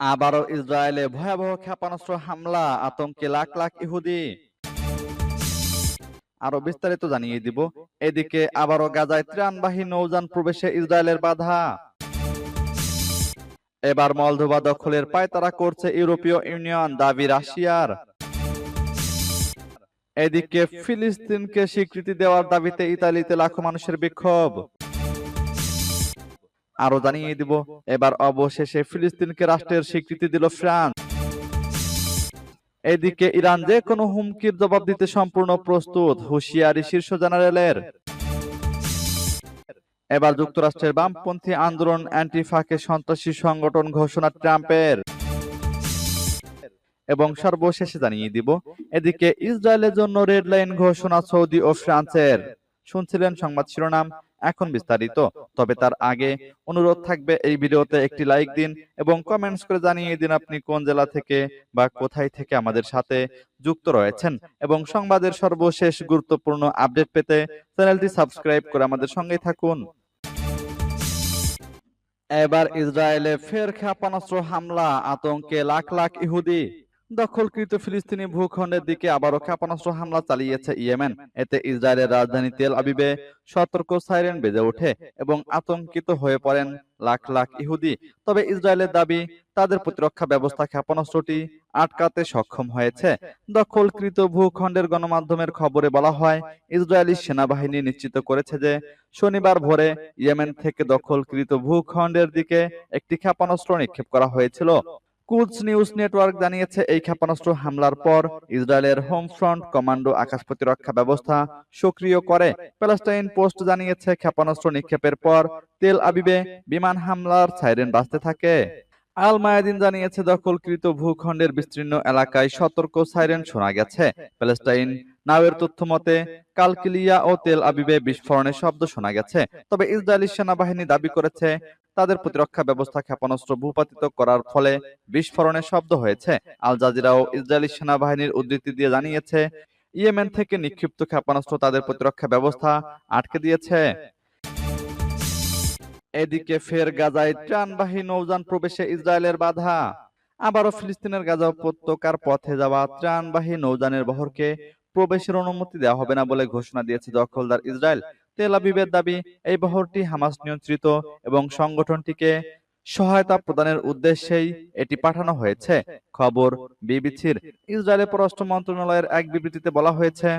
আবারও ইসরায়েলে ভয়াবহ ক্ষেপণাস্ত্র হামলা, আতঙ্কে লাখ লাখ ইহুদি। আরও বিস্তারিত জানিয়ে দিব। এদিকে আবারও গাজায় ত্রাণবাহী নৌযান প্রবেশে ইসরায়েলের বাধা। এবার মলদোভা দখলের পায়তারা করছে ইউরোপীয় ইউনিয়ন, দাবি রাশিয়ার। এদিকে ফিলিস্তিনকে স্বীকৃতি দেওয়ার দাবিতে ইতালিতে লাখো মানুষের বিক্ষোভ। আরও জানিয়ে দিব, এবার অবশেষে ফিলিস্তিনকে রাষ্ট্রের স্বীকৃতি দিল ফ্রান্স। এদিকে ইরান যে কোনো হুমকির জবাব দিতে সম্পূর্ণ প্রস্তুত, হুঁশিয়ারি শীর্ষ জেনারেলের। এবার যুক্তরাষ্ট্রের বামপন্থী আন্দোলন অ্যান্টিফাকে সন্ত্রাসী সংগঠন ঘোষণা ট্রাম্পের। এবং সর্বশেষে জানিয়ে দিব, এদিকে ইসরায়েলের জন্য রেড লাইন ঘোষণা সৌদি ও ফ্রান্সের। শুনছিলেন সংবাদ শিরোনাম এখন বিস্তারিত। তবে তার আগে অনুরোধ থাকবে এই ভিডিওতে একটি লাইক দিন এবং কমেন্টস করে জানিয়ে দিন আপনি কোন জেলা থেকে বা কোথায় থেকে আমাদের সাথে যুক্ত রয়েছেন। এবং সংবাদের সর্বশেষ গুরুত্বপূর্ণ আপডেট পেতে চ্যানেলটি সাবস্ক্রাইব করে আমাদের সঙ্গেই থাকুন। এবার ইসরায়েলে ফের ক্ষেপণাস্ত্র হামলা, আতঙ্কে লাখ লাখ ইহুদি দখলকৃত ফিলিস্তিনি ভূখণ্ডের দিকে আবারও ক্ষেপণাস্ত্র হামলা চালিয়েছে ইয়েমেন। এতে ইসরায়েলের রাজধানী তেল আবিবে সতর্ক সাইরেন বেজে ওঠে এবং আতঙ্কিত হয়ে পড়েন লাখ লাখ ইহুদি। তবে ইসরায়েলের দাবি, তাদের প্রতিরক্ষা ব্যবস্থা ক্ষেপণাস্ত্রটি আটকাতে সক্ষম হয়েছে। দখলকৃত ভূখণ্ডের গণমাধ্যমের খবরে বলা হয়, ইসরায়েলি সেনাবাহিনী নিশ্চিত করেছে যে শনিবার ভোরে ইয়েমেন থেকে দখলকৃত ভূখণ্ডের দিকে একটি ক্ষেপণাস্ত্র নিক্ষেপ করা হয়েছিল। কুচ নিউজ নেটওয়ার্ক জানিয়েছে, এই ক্ষেপণাস্ত্র হামলার পর ইসরায়েলের হোম ফ্রন্ট কমান্ডো আকাশ প্রতিরক্ষা ব্যবস্থা সক্রিয় করে। প্যালেস্টাইন পোস্ট জানিয়েছে, ক্ষেপণাস্ত্র নিক্ষেপের পর তেল আবিবে বিমান হামলার সাইরেন বাজতে থাকে। আল মায়াদিন জানিয়েছে, দখলকৃত ভূখণ্ডের বিস্তীর্ণ এলাকায় সতর্ক সাইরেন শোনা গেছে। প্যালেস্টাইন নাওয়ের তথ্য মতে, কালকিলিয়া ও তেল আবিবে বিস্ফোরণের শব্দ শোনা গেছে। তবে ইসরায়েলি সেনাবাহিনী দাবি করেছে তাদের প্রতিরক্ষা ব্যবস্থা ক্ষেপণাস্ত্র ভূপাতিত করার ফলে বিস্ফোরণের শব্দ হয়েছে। আল জাজিরাও ইসরায়েলি সেনাবাহিনীর উদ্ধৃতি দিয়ে জানিয়েছে, ইয়েমেন থেকে নিক্ষিপ্ত ক্ষেপণাস্ত্র তাদের প্রতিরক্ষা ব্যবস্থা আটকে দিয়েছে। এদিকে ফের গাজায় ত্রাণবাহী নৌযান প্রবেশে ইসরায়েলের বাধা। আবারও ফিলিস্তিনের গাজা উপত্যকার পথে যাওয়া ত্রাণবাহী নৌযানের বহরকে প্রবেশের অনুমতি দেওয়া হবে না বলে ঘোষণা দিয়েছে দখলদার ইসরায়েল। তেল আবিবের দাবি, এই বহরটি হামাস নিয়ন্ত্রিত এবং সংগঠনটিকে সহায়তা প্রদানের উদ্দেশ্যেই এটি পাঠানো হয়েছে। খবর বিবিসির ইসরায়েলের পররাষ্ট্র মন্ত্রণালয়ের এক বিবৃতিতে বলা হয়েছে,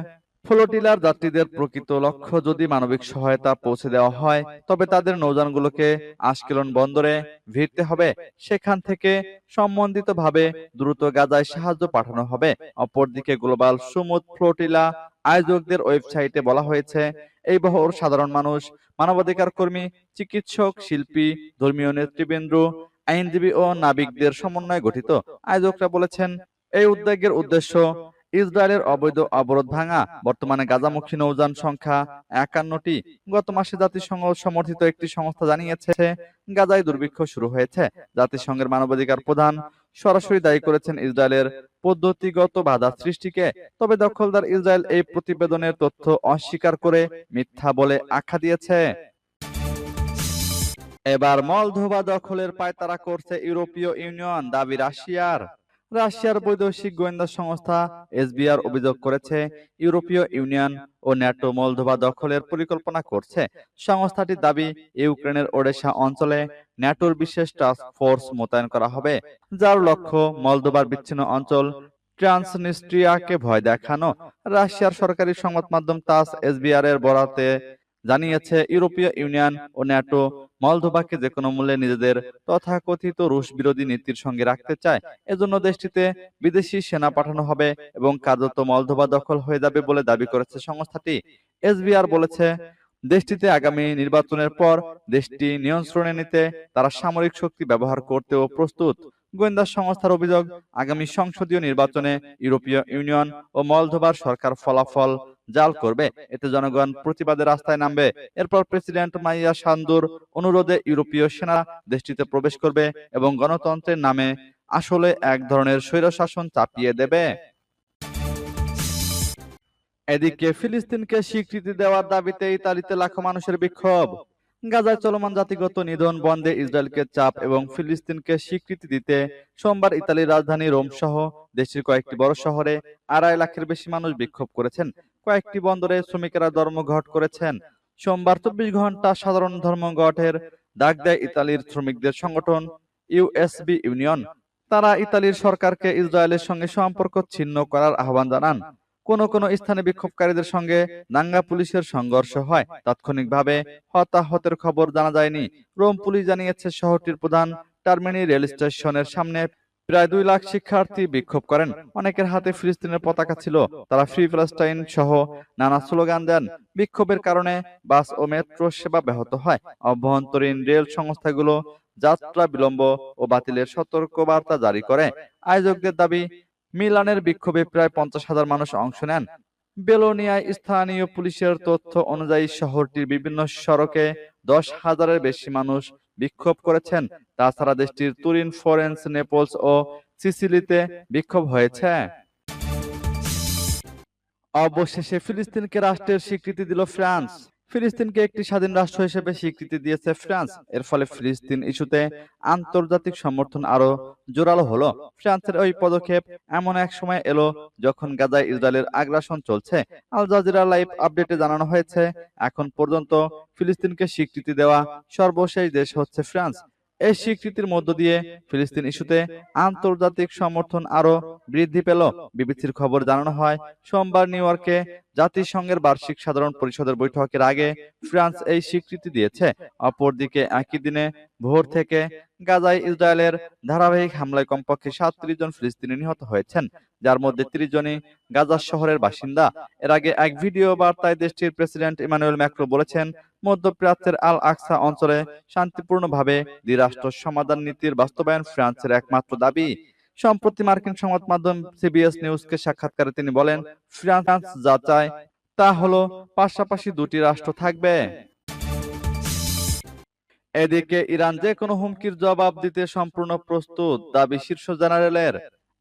ফ্লোটিলার যাত্রীদের প্রকৃত লক্ষ্য যদি মানবিক সহায়তা পৌঁছে দেওয়া হয়, তবে তাদের নৌযানগুলোকে আশকেলন বন্দরে ভিড়তে হবে। সেখান থেকে সম্বন্ধিতভাবে দ্রুত গাজায় সাহায্য পাঠানো হবে। অপরদিকে গ্লোবাল সুমুদ ফ্লোটিলা আয়োজকদের ওয়েবসাইটে বলা হয়েছে এই বহর সাধারণ মানুষ, মানবাধিকার কর্মী, চিকিৎসক, শিল্পী, ধর্মীয় নেতৃবৃন্দ, আইনজীবী ও নাবিকদের সমন্বয়ে গঠিত। আয়োজকরা বলেছেন, এই উদ্যোগের উদ্দেশ্য ইসরায়েলের অবৈধ অবরোধ ভাঙা। বর্তমানে গাজামুখী নৌযান সংখ্যা একান্নটি। গত মাসে জাতিসংঘ সমর্থিত একটি সংস্থা জানিয়েছে, গাজায় দুর্ভিক্ষ শুরু হয়েছে। জাতিসংঘের মানবাধিকার প্রধান সরাসরি দায়ী করেছেন ইসরায়েলের পদ্ধতিগত বাধা সৃষ্টিকে। তবে দখলদার ইসরায়েল এই প্রতিবেদনের তথ্য অস্বীকার করে মিথ্যা বলে আখ্যা দিয়েছে। এবার মলধোবা দখলের পায়তারা করছে ইউরোপীয় ইউনিয়ন, দাবি রাশিয়ার। রাশিয়ার বৈদেশিক গোয়েন্দা সংস্থা এসবিআর অভিযোগ করেছে, ইউরোপীয় ইউনিয়ন ও ন্যাটো মলদোভা দখলের পরিকল্পনা করছে। সংস্থাটির দাবি, ইউক্রেনের ওডেশা অঞ্চলে ন্যাটোর বিশেষ টাস্ক ফোর্স মোতায়েন করা হবে, যার লক্ষ্য মলদোবার বিচ্ছিন্ন অঞ্চল ট্রান্সনিস্ট্রিয়াকে ভয় দেখানো। রাশিয়ার সরকারি সংবাদ মাধ্যম তাস এসবিআর এর বরাতে জানিয়েছে ইউরোপীয় ইউনিয়ন ও ন্যাটো, মলদোভাকে যে কোনো মূল্যে নিজেদের তথাকথিত রুশ বিরোধী নীতির সঙ্গে রাখতে চায়। এজন্য দেশটিতে বিদেশি সেনা পাঠানো হবে এবং কার্যত মলদোভা দখল হয়ে যাবে বলে দাবি করেছে সংস্থাটি। এসবিআর বলেছে, দেশটিতে আগামী নির্বাচনের পর দেশটি নিয়ন্ত্রণে নিতে তারা সামরিক শক্তি ব্যবহার করতেও প্রস্তুত। গোয়েন্দা সংস্থার অভিযোগ, আগামী সংসদীয় নির্বাচনে ইউরোপীয় ইউনিয়ন ও মলদোভার সরকার ফলাফল জাল করবে। এতে জনগণ প্রতিবাদে রাস্তায় নামবে। এরপর প্রেসিডেন্ট মাইয়া সান্দুর অনুরোধে ইউরোপীয় সেনা দেশটিতে প্রবেশ করবে এবং গণতন্ত্রের নামে আসলে এক ধরনের স্বৈরশাসন চাপিয়ে দেবে। এদিকে ফিলিস্তিনকে স্বীকৃতি দেওয়ার দাবিতে ইতালিতে লাখো মানুষের বিক্ষোভ। গাজায় চলমান জাতিগত নিধন বন্ধে ইসরায়েলকে চাপ এবং ফিলিস্তিনকে স্বীকৃতি দিতে সোমবার ইতালির রাজধানী রোম সহ দেশের কয়েকটি বড় শহরে আড়াই লাখের বেশি মানুষ বিক্ষোভ করেছেন। কয়েকটি বন্দরে শ্রমিকেরা ধর্মঘট করেছেন। সোমবার চব্বিশ ঘণ্টা সাধারণ ধর্মঘটের ডাক দেয় ইতালির শ্রমিকদের সংগঠন ইউএসবি ইউনিয়ন। তারা ইতালির সরকারকে ইসরায়েলের সঙ্গে সম্পর্ক ছিন্ন করার আহ্বান জানান। কোন কোন স্থানে বিক্ষোভকারীদের সঙ্গে দাঙ্গা পুলিশের সংঘর্ষ হয়। তাৎক্ষণিকভাবে হতাহতের খবর জানা যায়নি। রোম পুলিশ জানিয়েছে শহরটির প্রধান টার্মিনি রেল স্টেশনের সামনে প্রায় দুই লাখ শিক্ষার্থী বিক্ষোভ করেন। অনেকের হাতে ফিলিস্তিনের পতাকা ছিল। তারা ফ্রি প্যালেস্টাইন সহ নানা স্লোগান দেন। বিক্ষোভের কারণে বাস ও মেট্রো সেবা ব্যাহত হয়। অভ্যন্তরীণ রেল সংস্থাগুলো যাত্রা বিলম্ব ও বাতিলের সতর্কবার্তা জারি করে। আয়োজকদের দাবি মিলানের বিক্ষোভে প্রায় পঞ্চাশ হাজার মানুষ অংশ নেন। বেলোনিয়ায় স্থানীয় পুলিশের তথ্য অনুযায়ী শহরটির বিভিন্ন সড়কে দশ হাজারের বেশি মানুষ বিক্ষোভ করেছেন। তাছাড়া দেশটির তুরিন ফরেন্স নেপলস ও সিসিলিতে বিক্ষোভ হয়েছে। অবশেষে ফিলিস্তিনকে রাষ্ট্রের স্বীকৃতি দিল ফ্রান্স। ফিলিস্তিনকে একটি স্বাধীন রাষ্ট্র হিসেবে স্বীকৃতি দিয়েছে ফ্রান্স। এর ফলে ফিলিস্তিন ইস্যুতে আন্তর্জাতিক সমর্থন আরও জোরালো হলো। ফ্রান্সের ওই পদক্ষেপ এমন এক সময় এলো যখন গাজায় ইসরায়েলের আগ্রাসন চলছে। আল জাজিরা লাইভ আপডেটে জানানো হয়েছে, এখন পর্যন্ত ফিলিস্তিনকে স্বীকৃতি দেওয়া সর্বশেষ দেশ হচ্ছে ফ্রান্স। এই স্বীকৃতির মধ্য দিয়ে ফিলিস্তিন ইস্যুতে আন্তর্জাতিক সমর্থন আরও বৃদ্ধি পেল। বিবিসির খবর জানানো হয়, সোমবার নিউ ইয়র্কে জাতিসংঘের বার্ষিক সাধারণ পরিষদের বৈঠকের আগে ফ্রান্স এই স্বীকৃতি দিয়েছে। অপরদিকে একই দিনে ভোর থেকে গাজায় ইসরায়েলের ধারাবাহিক হামলায় কমপক্ষে সাতত্রিশ জন ফিলিস্তিনি নিহত হয়েছেন যার মধ্যে ত্রিশ জনই গাজা শহরের বাসিন্দা। এর আগে এক ভিডিও বার্তায় দেশটির প্রেসিডেন্ট ইমানুয়েল ম্যাক্রো বলেছেন মধ্যপ্রাচ্যের আল আকসা অঞ্চলে শান্তিপূর্ণভাবে দ্বিরাষ্ট্র সমাধান নীতির বাস্তবায়ন ফ্রান্সের একমাত্র দাবি। সম্প্রতি মার্কিন সংবাদ মাধ্যম সিবিএস নিউজকে সাক্ষাৎকারে তিনি বলেন ফ্রান্স যা চায় তা হলো পাশাপাশি দুটি রাষ্ট্র থাকবে। এদিকে ইরান যে কোনো হুমকির জবাব দিতে সম্পূর্ণ প্রস্তুত, দাবি শীর্ষ জেনারেলের।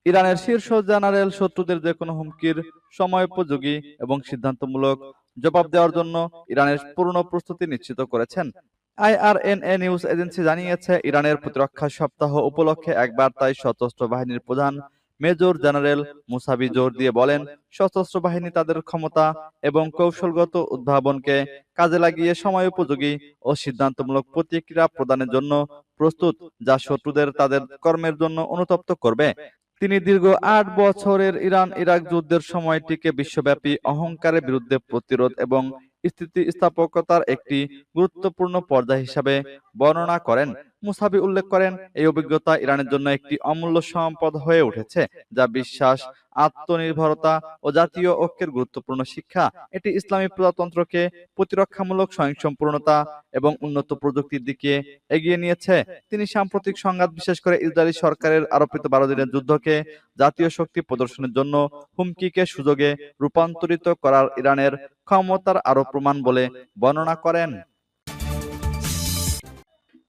ইরানের শীর্ষ জেনারেল শত্রুদের যে কোনো হুমকির সময়োপযোগী এবং সিদ্ধান্তমূলক জবাব দেওয়ার জন্য ইরানের পূর্ণ প্রস্তুতি নিশ্চিত করেছেন। আইআরএনএ নিউজ এজেন্সি জানিয়েছে, ইরানের প্রতিরক্ষা সপ্তাহ উপলক্ষে এক বার্তায় সশস্ত্র বাহিনীর প্রধান মেজর জেনারেল মুসাবি জোর দিয়ে বলেন সশস্ত্র বাহিনী তাদের ক্ষমতা এবং কৌশলগত উদ্ভাবনকে কাজে লাগিয়ে সময় উপযোগী ও সিদ্ধান্তমূলক প্রতিক্রিয়া প্রদানের জন্য প্রস্তুত যা শত্রুদের তাদের কর্মের জন্য অনুতপ্ত করবে। তিনি দীর্ঘ আট বছরের ইরান ইরাক যুদ্ধের সময়টিকে বিশ্বব্যাপী অহংকারের বিরুদ্ধে প্রতিরোধ এবং স্থিতিস্থাপকতার একটি গুরুত্বপূর্ণ পর্যায় হিসাবে বর্ণনা করেন। মুসাবি উল্লেখ করেন, এই অভিজ্ঞতা ইরানের জন্য একটি অমূল্য সম্পদ হয়ে উঠেছে, যা বিশ্বাস, আত্মনির্ভরতা ও জাতীয় ঐক্যের গুরুত্বপূর্ণ শিক্ষা। এটি ইসলামী প্রজাতন্ত্রকে প্রতিরক্ষামূলক স্বয়ংসম্পূর্ণতা এবং উন্নত প্রযুক্তির দিকে এগিয়ে নিয়েছে। তিনি সাম্প্রতিক সংঘাত, বিশেষ করে ইসরায়েলি সরকারের আরোপিত বারো দিনের যুদ্ধকে জাতীয় শক্তি প্রদর্শনের জন্য হুমকিকে সুযোগে রূপান্তরিত করার ইরানের ক্ষমতার আরও প্রমাণ বলে বর্ণনা করেন।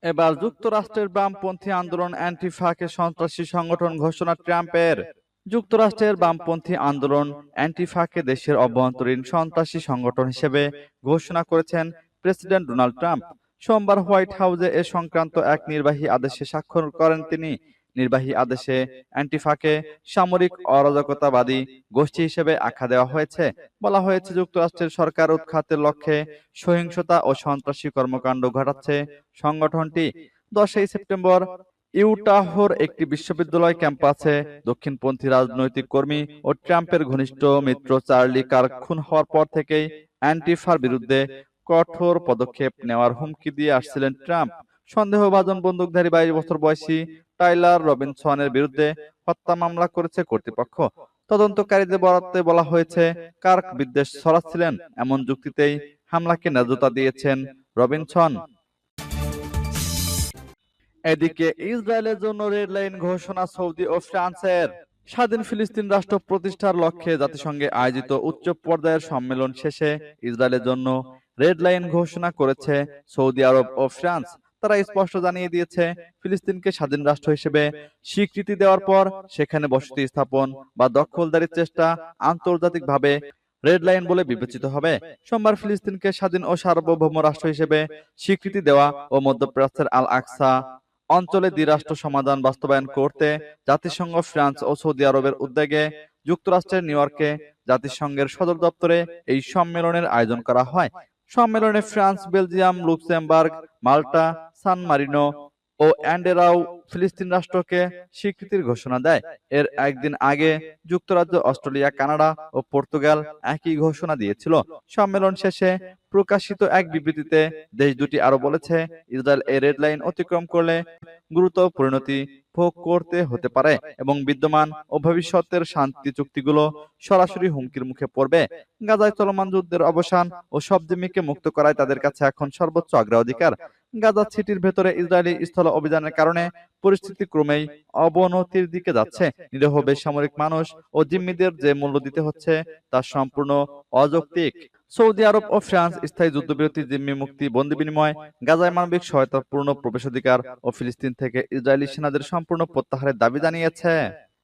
এবার যুক্তরাষ্ট্রের বামপন্থী আন্দোলন অ্যান্টিফাকে সন্ত্রাসী সংগঠন ঘোষণা ট্রাম্পের। যুক্তরাষ্ট্রের বামপন্থী আন্দোলন অ্যান্টিফাকে দেশের অভ্যন্তরীণ সন্ত্রাসী সংগঠন হিসেবে ঘোষণা করেছেন প্রেসিডেন্ট ডোনাল্ড ট্রাম্প। সোমবার হোয়াইট হাউসে এ সংক্রান্ত এক নির্বাহী আদেশে স্বাক্ষর করেন তিনি। নির্বাহী আদেশে অ্যান্টিফাকে সামরিক অরাজকতাবাদী গোষ্ঠী হিসেবে আখ্যা দেওয়া হয়েছে। বলা হয়েছে যুক্তরাষ্ট্রের সরকার উৎখাতের লক্ষ্যে সহিংসতা ও সন্ত্রাসী কর্মকাণ্ড ঘটাচ্ছে। সংগঠনটি দশই সেপ্টেম্বর ইউটাহর একটি বিশ্ববিদ্যালয় ক্যাম্পাসে দক্ষিণপন্থী রাজনৈতিক কর্মী ও ট্রাম্পের ঘনিষ্ঠ মিত্র চার্লি কার্ক খুন হওয়ার পর থেকেই অ্যান্টিফার বিরুদ্ধে কঠোর পদক্ষেপ নেওয়ার হুমকি দিয়ে আসছিলেন ট্রাম্প। সন্দেহভাজন বন্দুকধারী বাইশ বছর বয়সী টাইলার রবিনসনের বিরুদ্ধে হত্যা মামলা করেছে কর্তৃপক্ষ। তদন্তকারীদের বরাতে বলা হয়েছে, কার্ক বিদ্বেষ ছড়াচ্ছিলেন, এমন যুক্তিতেই হামলাকে ন্যায্যতা দিয়েছেন রবিনসন। এদিকে ইসরায়েলের জন্য রেড লাইন ঘোষণা সৌদি ও ফ্রান্সের। স্বাধীন ফিলিস্তিন রাষ্ট্র প্রতিষ্ঠার লক্ষ্যে জাতিসংঘে আয়োজিত উচ্চ পর্যায়ের সম্মেলন শেষে ইসরায়েলের জন্য রেড লাইন ঘোষণা করেছে সৌদি আরব ও ফ্রান্স। তারা স্পষ্ট জানিয়ে দিয়েছে, ফিলিস্তিনকে স্বাধীন রাষ্ট্র হিসেবে স্বীকৃতি দেওয়ার পর সেখানে বসতি স্থাপন বা দখলদারির চেষ্টা আন্তর্জাতিকভাবে রেড লাইন বলে বিবেচিত হবে। সোমবার ফিলিস্তিনকে স্বাধীন ও সার্বভৌম রাষ্ট্র হিসেবে স্বীকৃতি দেওয়া ও মধ্যপ্রাচ্যের আল আকসা অঞ্চলে দ্বিরাষ্ট্র সমাধান বাস্তবায়ন করতে জাতিসংঘ, ফ্রান্স ও সৌদি আরবের উদ্যোগে যুক্তরাষ্ট্রের নিউ ইয়র্কে জাতিসংঘের সদর দপ্তরে এই সম্মেলনের আয়োজন করা হয়। সম্মেলনে France, Belgium, Luxembourg, Malta San Marino ও অ্যান্ডেরাও ফিলিস্তিন রাষ্ট্রকে স্বীকৃতির ঘোষণা দেয়। এর একদিন আগে যুক্তরাজ্য, অস্ট্রেলিয়া, কানাডা ও পর্তুগাল একই ঘোষণা দিয়েছিল। সম্মেলন শেষে প্রকাশিত এক বিবৃতিতে দেশ দুটি আরও বলেছে, ইসরায়েল এই রেড লাইন অতিক্রম করলে গুরুতর পরিণতি ভোগ করতে হতে পারে এবং বিদ্যমান ও ভবিষ্যতের শান্তি চুক্তিগুলো সরাসরি হুমকির মুখে পড়বে। গাজায় চলমান যুদ্ধের অবসান ও সব জিম্মিকে মুক্ত করায় তাদের কাছে এখন সর্বোচ্চ অগ্রাধিকার। গাজা সিটির ভেতরে ইসরায়েলি স্থল অভিযানের কারণে পরিস্থিতি ক্রমেই অবনতির দিকে যাচ্ছে। নিরীহ বেসামরিক মানুষ ও জিম্মিদের যে মূল্য দিতে হচ্ছে, তা সম্পূর্ণ অযৌক্তিক। সৌদি আরব ও ফ্রান্স স্থায়ী যুদ্ধবিরতি, জিম্মি মুক্তি, বন্দি বিনিময়, গাজায় মানবিক সহায়তার পূর্ণ প্রবেশাধিকার ও ফিলিস্তিন থেকে ইসরায়েলি সেনাদের সম্পূর্ণ প্রত্যাহারের দাবি জানিয়েছে।